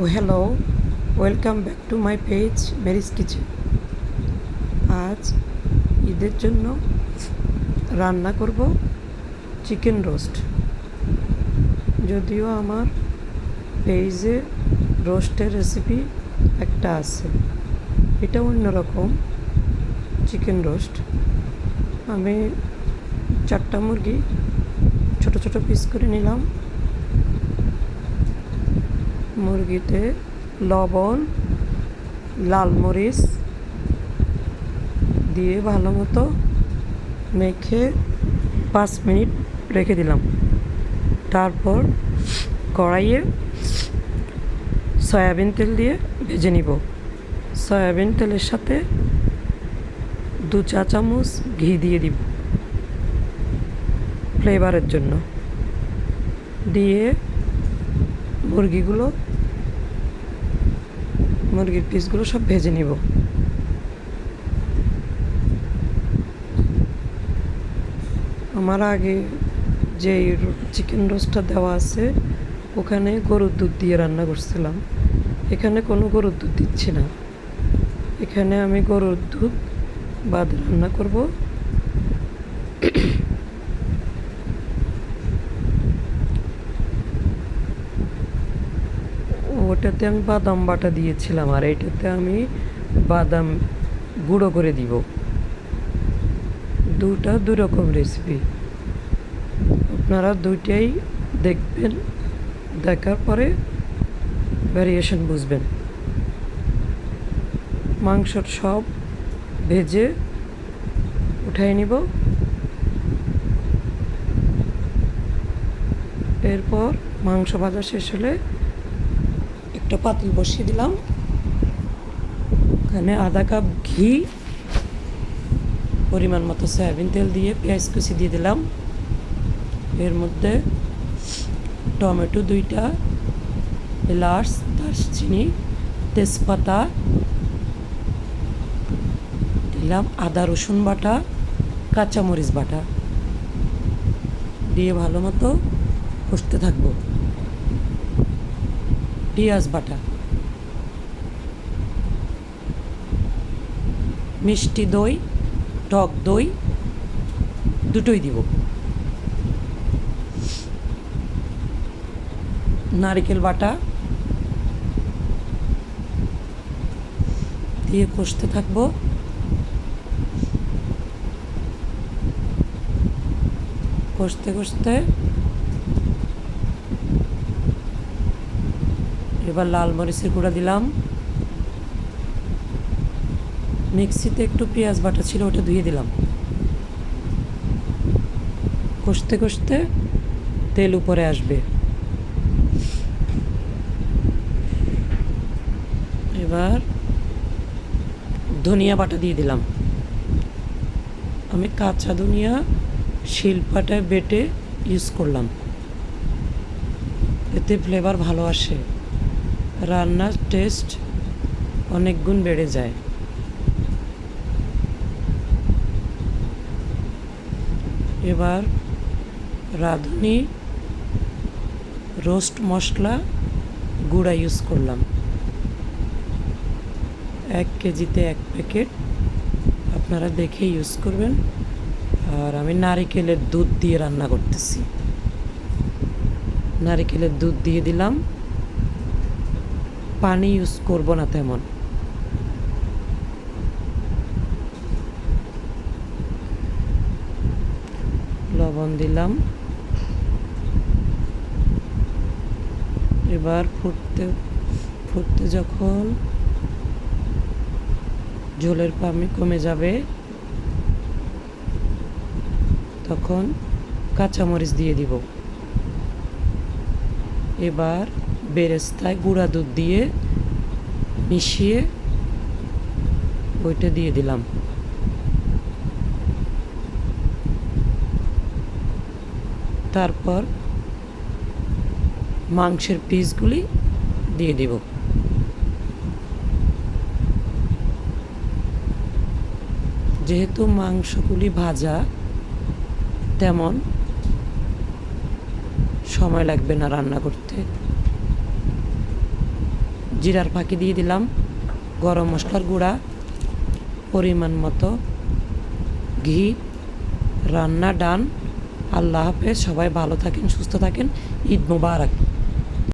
O hello welcome back to my page Mary's kitchen আজ ঈদের জন্য রান্না করব চিকেন রোস্ট যদিও আমার পেজে রোস্টের রেসিপি একটা আছে। এটা অন্যরকম চিকেন রোস্ট আমি চারটা মুরগি ছোট ছোট পিস করে নিলাম। মুরগিতে লবণ, লাল মরিচ দিয়ে ভালো মতো মেখে পাঁচ মিনিট রেখে দিলাম। তারপর কড়াইয়ে সয়াবিন তেল দিয়ে ভেজে নিব। সয়াবিন তেলের সাথে দু চা চামচ ঘি দিয়ে দিব ফ্লেভারের জন্য। দিয়ে মুরগিগুলো, মুরগির পিসগুলো সব ভেজে নিব। আমার আগে যে চিকেন রোস্টটা দেওয়া আছে, ওখানে গরুর দুধ দিয়ে রান্না করছিলাম। এখানে কোনো গরুর দুধ দিচ্ছি না। এখানে আমি গরুর দুধ বাদ রান্না করব। ওটাতে আমি বাদাম বাটা দিয়েছিলাম আর এইটাতে আমি বাদাম গুঁড়ো করে দিব। দুটা দু রকম রেসিপি আপনারা দুইটাই দেখবেন, দেখার পরে ভ্যারিয়েশন বুঝবেন। মাংসর সব ভেজে উঠাই নিব। এরপর মাংস ভাজা শেষ হলে একটা পাতিল বসিয়ে দিলাম। ওখানে আধা কাপ ঘি, পরিমাণ মতো সয়াবিন তেল দিয়ে পেঁয়াজ কুচি দিয়ে দিলাম। এর মধ্যে টমেটো দুইটা, এলাচ, দারচিনি, তেজপাতা দিলাম, আদা, রসুন বাটা, কাঁচামরিচ বাটা। দিয়ে ভালো মতো কষতে থাকব। পেঁয়াজ বাটা। মিষ্টি দই, টক দই, দুটোই দিব। নারকেল বাটা। দিয়ে কষতে থাকব। কষতে কষতে এবার লাল মরিচের গুঁড়া দিলাম। মিক্সিতে একটু পেঁয়াজ বাটা ছিল, ওটা ধুয়ে দিলাম। কষতে কষতে তেল উপরে আসবে। এবার ধনিয়া বাটা দিয়ে দিলাম। আমি কাঁচা ধনিয়া শিলপাটায় বেটে ইউজ করলাম। এতে ফ্লেভার ভালো আসে। রান্নার টেস্ট অনেক গুণ বেড়ে যায়। এবার রাঁধুনি রোস্ট মশলা গুঁড়া ইউজ করলাম। এক কেজিতে এক প্যাকেট আপনারা দেখে ইউজ করবেন। আর আমি নারিকেলের দুধ দিয়ে রান্না করতেছি। নারিকেলের দুধ দিয়ে দিলাম। পানি ইউজ করব না তেমন। লবণ দিলাম। এবার ফুটতে ফুটতে যখন ঝোলের পানি কমে যাবে, তখন কাঁচামরিচ দিয়ে দিব। এবার বেরেস্তায় গুঁড়া দুধ দিয়ে মিশিয়ে ওইটা দিয়ে দিলাম। তারপর মাংসের পিসগুলি দিয়ে দিব। যেহেতু মাংসগুলি ভাজা, তেমন সময় লাগবে না রান্না করতে। জিরার ফাঁকি দিয়ে দিলাম। গরম মশলার গুঁড়া, পরিমাণ মতো ঘি, রান্না ডান। আল্লাহ হাফেজ, সবাই ভালো থাকেন, সুস্থ থাকেন। ঈদ মোবারক।